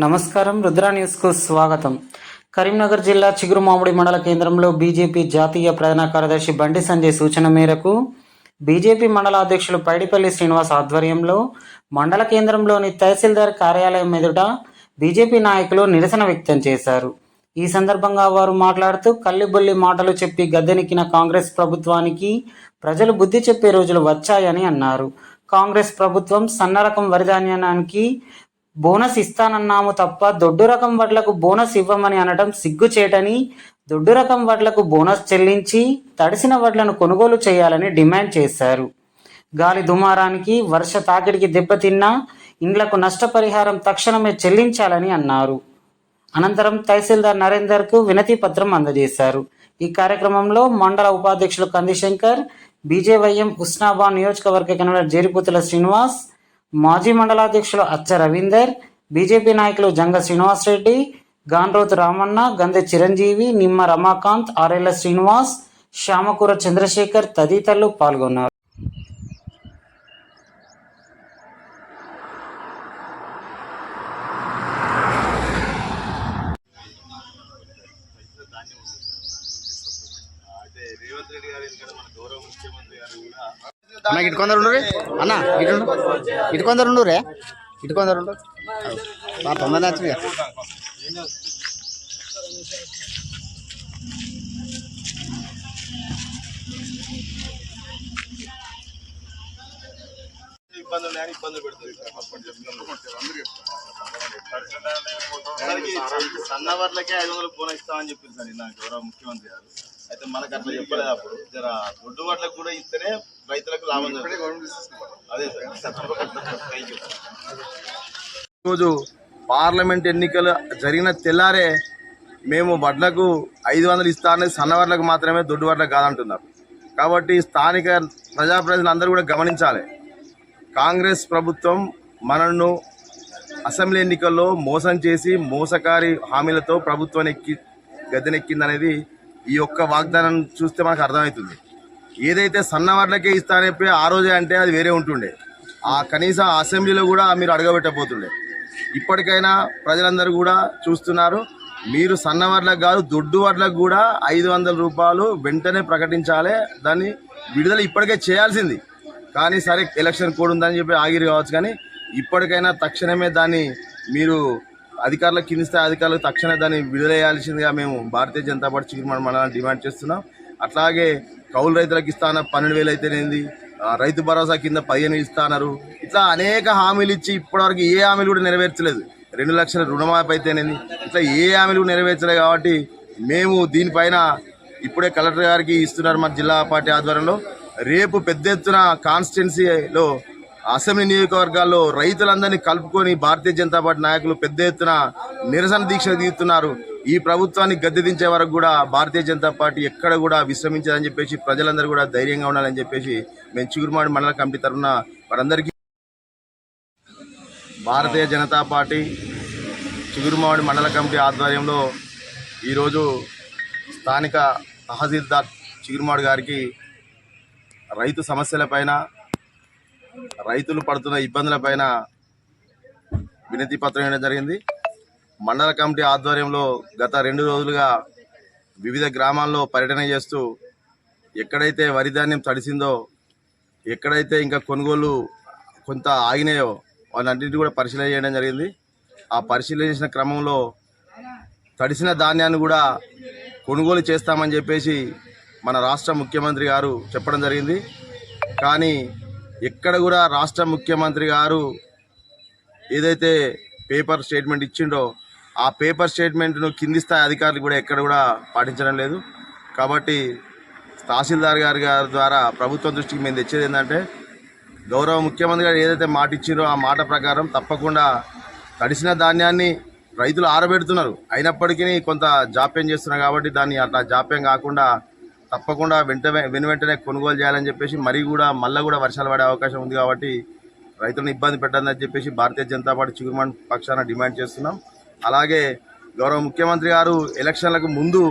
నమస్కారం. రుద్రా న్యూస్కు స్వాగతం. కరీంనగర్ జిల్లా చిగురుమామిడి మండల కేంద్రంలో బీజేపీ జాతీయ ప్రధాన కార్యదర్శి బండి సంజయ్ సూచన మేరకు బీజేపీ మండల అధ్యక్షులు పైడిపల్లి శ్రీనివాస్ ఆధ్వర్యంలో మండల కేంద్రంలోని తహసీల్దార్ కార్యాలయం ఎదుట బీజేపీ నాయకులు నిరసన వ్యక్తం చేశారు. ఈ సందర్భంగా వారు మాట్లాడుతూ కల్లిబొల్లి మాటలు చెప్పి గద్దెనెక్కిన కాంగ్రెస్ ప్రభుత్వానికి ప్రజలు బుద్ధి చెప్పే రోజులు వచ్చాయని అన్నారు. కాంగ్రెస్ ప్రభుత్వం సన్న రకం వరిధాన్యానికి బోనస్ ఇస్తానన్నాము తప్ప దొడ్డు రకం వడ్లకు బోనస్ ఇవ్వమని అనడం సిగ్గుచేటని దొడ్డు రకం వడ్లకు బోనస్ చెల్లించి తడిసిన వడ్లను కొనుగోలు చేయాలని డిమాండ్ చేశారు. గాలి దుమారానికి వర్ష తాకిడికి దెబ్బతిన్న ఇండ్లకు నష్టపరిహారం తక్షణమే చెల్లించాలని అన్నారు. అనంతరం తహసీల్దార్ నరేందర్కు వినతి పత్రం అందజేశారు. ఈ కార్యక్రమంలో మండల ఉపాధ్యక్షులు కందిశంకర్ బీజేవైఎం ఉస్నాబాద్ నియోజకవర్గ కన్వీనర్ జేరిపుతుల శ్రీనివాస్ మాజీ మండలాధ్యక్షులు అచ్చ రవీందర్ బీజేపీ నాయకులు జంగ శ్రీనివాసరెడ్డి గాన్రోత్ రామన్న గంధె చిరంజీవి నిమ్మ రమాకాంత్ ఆర్ఎల్ఎస్ శ్రీనివాస్ శ్యామకూర చంద్రశేఖర్ తదితరులు పాల్గొన్నారు అయితే రేవంత్ రెడ్డి గారు ఎందుకంటే మన గౌరవ ముఖ్యమంత్రి గారు కూడా అన్న ఇటు కొందరు ఉండు అన్న ఇటు ఇటు కొందరు ఉండు రే ఇటు కొందరు ఉండు. తొందర నచ్చింది ఇబ్బందులు ఉన్నాయని ఇబ్బందులు పెడుతుంది సన్న వర్లకే ఐదు వందలు ఫోన్ ఇస్తామని చెప్పింది సార్ నా గౌరవ ముఖ్యమంత్రి గారు. అయితే మనకు అట్లా చెప్పలేదు అప్పుడు. జర ఒడ్డు వడ్లకు కూడా ఇస్తేనే రైతులకు లాభం జరుగుతుంది. అదే సార్. థ్యాంక్ యూ రోజు పార్లమెంట్ ఎన్నికలు జరిగిన తెల్లారే మేము వడ్లకు ఐదు వందలు ఇస్తానని సన్న వడ్లకు మాత్రమే దొడ్డు వడ్లకు కాదంటున్నారు. కాబట్టి స్థానిక ప్రజాప్రతినిధులు కూడా గమనించాలి. కాంగ్రెస్ ప్రభుత్వం మనను అసెంబ్లీ ఎన్నికల్లో మోసం చేసి మోసకారి హామీలతో ప్రభుత్వాన్ని ఎక్కి గద్దెనెక్కిందనేది ఈ యొక్క వాగ్దానం చూస్తే మనకు అర్థమవుతుంది. ఏదైతే సన్న వడ్లకే ఇస్తానని చెప్పి ఆ రోజే అంటే అది వేరే ఉంటుండే. ఆ కనీసం అసెంబ్లీలో కూడా మీరు అడగబెట్టబోతుండే. ఇప్పటికైనా ప్రజలందరూ కూడా చూస్తున్నారు మీరు సన్న వడ్లకు కాదు దొడ్డు వడ్లకు కూడా ఐదు వందల రూపాయలు వెంటనే ప్రకటించాలి. దాన్ని విడుదల ఇప్పటికే చేయాల్సింది. కానీ సరే ఎలక్షన్ కోడ్ ఉందని చెప్పి ఆగిరి కావచ్చు కానీ ఇప్పటికైనా తక్షణమే దాన్ని మీరు అధికారులకు కింది స్థాయి అధికారులకు తక్షణమే దాన్ని విడుదల చేయాల్సిందిగా మేము భారతీయ జనతా పార్టీ చీఫ్ మనం డిమాండ్ చేస్తున్నాం. అట్లాగే కౌలు రైతులకు ఇస్తాన పన్నెండు వేలు అయితేనేది? రైతు భరోసా కింద పదిహేను వేలు ఇట్లా అనేక హామీలు ఇచ్చి ఇప్పటివరకు ఏ హామీలు కూడా నెరవేర్చలేదు. రెండు లక్షల రుణమాఫీ అయితేనేది? ఇట్లా ఏ హామీలు కూడా నెరవేర్చలేదు కాబట్టి మేము దీనిపైన ఇప్పుడే కలెక్టర్ గారికి ఇస్తున్నారు మన జిల్లా పార్టీ ఆధ్వర్యంలో. రేపు పెద్ద ఎత్తున కాన్స్టిట్యున్సీలో అసెంబ్లీ నియోజకవర్గాల్లో రైతులందరినీ కలుపుకొని భారతీయ జనతా పార్టీ నాయకులు పెద్ద ఎత్తున నిరసన దీక్ష దిగుతున్నారు ఈ ప్రభుత్వాన్ని గద్దెదించే వరకు కూడా భారతీయ జనతా పార్టీ ఎక్కడ కూడా విశ్రమించదని చెప్పేసి ప్రజలందరూ కూడా ధైర్యంగా ఉండాలని చెప్పేసి మేము చిగురుమాడి మండల కమిటీ తరఫున వారందరికీ భారతీయ జనతా పార్టీ చిగురుమాడి మండల కమిటీ ఆధ్వర్యంలో ఈరోజు స్థానిక తహసీల్దార్ చిగురుమాడు గారికి రైతు సమస్యలపైన రైతులు పడుతున్న ఇబ్బందులపైన వినతి పత్రం ఇవ్వడం జరిగింది. మండల కమిటీ ఆధ్వర్యంలో గత రెండు రోజులుగా వివిధ గ్రామాల్లో పర్యటన చేస్తూ ఎక్కడైతే వరి ధాన్యం తడిసిందో ఎక్కడైతే ఇంకా కొనుగోలు కొంత ఆగినాయో వాళ్ళన్నింటినీ కూడా పరిశీలన చేయడం జరిగింది. ఆ పరిశీలించిన క్రమంలో తడిసిన ధాన్యాన్ని కూడా కొనుగోలు చేస్తామని చెప్పేసి మన రాష్ట్ర ముఖ్యమంత్రి గారు చెప్పడం జరిగింది. కానీ ఎక్కడ కూడా రాష్ట్ర ముఖ్యమంత్రి గారు ఏదైతే పేపర్ స్టేట్మెంట్ ఇచ్చిండో ఆ పేపర్ స్టేట్మెంట్ను కింది స్థాయి అధికారులు కూడా ఎక్కడ కూడా పాటించడం లేదు. కాబట్టి తహసీల్దార్ గారి గారి ద్వారా ప్రభుత్వం దృష్టికి మేము తెచ్చేది ఏంటంటే గౌరవ ముఖ్యమంత్రి గారు ఏదైతే మాట ఇచ్చిందో ఆ మాట ప్రకారం తప్పకుండా తడిసిన ధాన్యాన్ని రైతులు ఆరబెడుతున్నారు. అయినప్పటికీ కొంత జాప్యం చేస్తున్నారు కాబట్టి దాన్ని అట్లా జాప్యం కాకుండా తప్పకుండా వెంట వెను వెంటనే కొనుగోలు చేయాలని చెప్పేసి మరీ కూడా మళ్ళీ కూడా వర్షాలు పడే అవకాశం ఉంది కాబట్టి రైతులను ఇబ్బంది పెట్టాలని చెప్పేసి భారతీయ జనతా పార్టీ చిగురుమాన్ పక్షాన డిమాండ్ చేస్తున్నాం. అలాగే గౌరవ ముఖ్యమంత్రి గారు ఎలక్షన్లకు ముందు